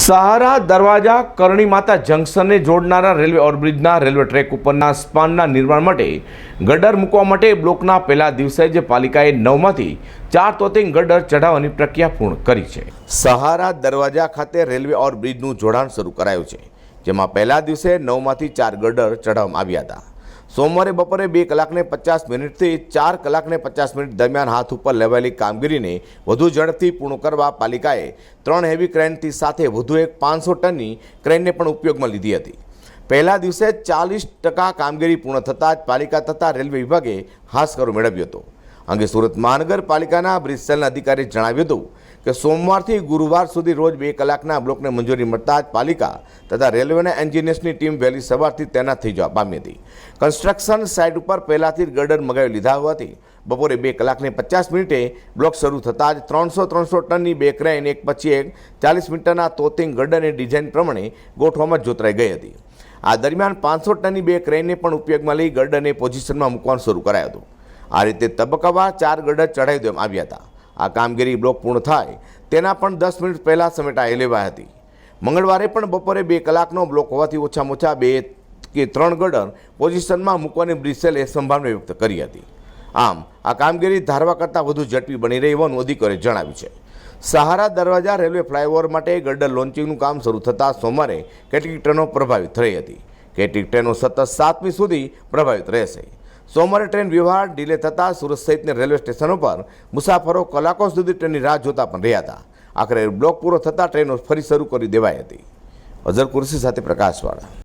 સહારા દરવાજા કરણી માતા જંકશનને જોડનારા રેલવે ઓવરબ્રિજના રેલવે ટ્રેક ઉપરના સ્પાનના નિર્માણ માટે ગડર મૂકવા માટે બ્લોકના પહેલા દિવસે જ પાલિકાએ નવમાંથી ચાર તોતિંગ ગડર ચઢાવવાની પ્રક્રિયા પૂર્ણ કરી છે. સહારા દરવાજા ખાતે રેલવે ઓવરબ્રિજનું જોડાણ શરૂ કરાયું છે, જેમાં પહેલા દિવસે નવમાંથી ચાર ગડર ચઢાવવામાં આવ્યા હતા. સોમવારે બપોરે બે કલાકને પચાસ મિનિટથી ચાર કલાકને પચાસ મિનિટ દરમિયાન હાથ ઉપર લેવાયેલી કામગીરીને વધુ ઝડપથી પૂર્ણ કરવા પાલિકાએ ત્રણ હેવી ક્રેનથી સાથે વધુ એક પાંચસો ટનની ક્રેનને પણ ઉપયોગમાં લીધી હતી. પહેલા દિવસે ચાલીસ ટકા કામગીરી પૂર્ણ થતાં જ પાલિકા તથા રેલવે વિભાગે હાશકારો મેળવ્યો હતો. અંગે સુરત મહાનગરપાલિકાના બ્રિસેલના અધિકારીએ જણાવ્યું હતું કે સોમવારથી ગુરુવાર સુધી રોજ બે કલાકના બ્લોકને મંજૂરી મળતા જ પાલિકા તથા રેલવેના એન્જિનિયર્સની ટીમ વહેલી સવારથી તૈનાત થઈ જવા પામી હતી. કન્સ્ટ્રક્શન સાઇટ ઉપર પહેલાથી જ ગર્ડર મગાવી લીધા હોવાથી બપોરે બે કલાકને પચાસ મિનિટે બ્લોક શરૂ થતાં જ ત્રણસો ત્રણસો ટનની બે ક્રેન એક પછી એક ચાલીસ મીટરના તોતિંગ ગર્ડરની ડિઝાઇન પ્રમાણે ગોઠવામાં જોતરાઈ ગઈ હતી. આ દરમિયાન પાંચસો ટનની બે ક્રેનને પણ ઉપયોગમાં લઈ ગર્ડરને પોઝિશનમાં મૂકવાનું શરૂ કરાયું હતું. આ રીતે તબક્કાવાર ચાર ગડર ચઢાવી દેવામાં આવ્યા હતા. આ કામગીરી બ્લોક પૂર્ણ થાય તેના પણ દસ મિનિટ પહેલાં સમેટાઈ લેવાઈ હતી. મંગળવારે પણ બપોરે બે કલાકનો બ્લોક હોવાથી ઓછામાં ઓછા બે કે ત્રણ ગડર પોઝિશનમાં મૂકવાની બ્રિસેલે સંભાવના વ્યક્ત કરી હતી. આમ, આ કામગીરી ધારવા કરતાં વધુ ઝડપી બની રહી હોવાનું અધિકારીએ જણાવ્યું છે. સહારા દરવાજા રેલવે ફ્લાયઓવર માટે ગડર લોન્ચિંગનું કામ શરૂ થતાં સોમવારે કેટલીક ટ્રેનો પ્રભાવિત થઈ હતી. કેટલીક ટ્રેનો સતત સાતમી સુધી પ્રભાવિત રહેશે. સોમવારે ટ્રેન વ્યવહાર ડીલે થતાં સુરત સહિતની રેલવે સ્ટેશનો પર મુસાફરો કલાકો સુધી ટ્રેનની રાહ જોતા પણ રહ્યા હતા. આખરે બ્લોક પૂરો થતાં ટ્રેનો ફરી શરૂ કરી દેવાઈ હતી. અઝર કુરશી સાથે પ્રકાશવાળા.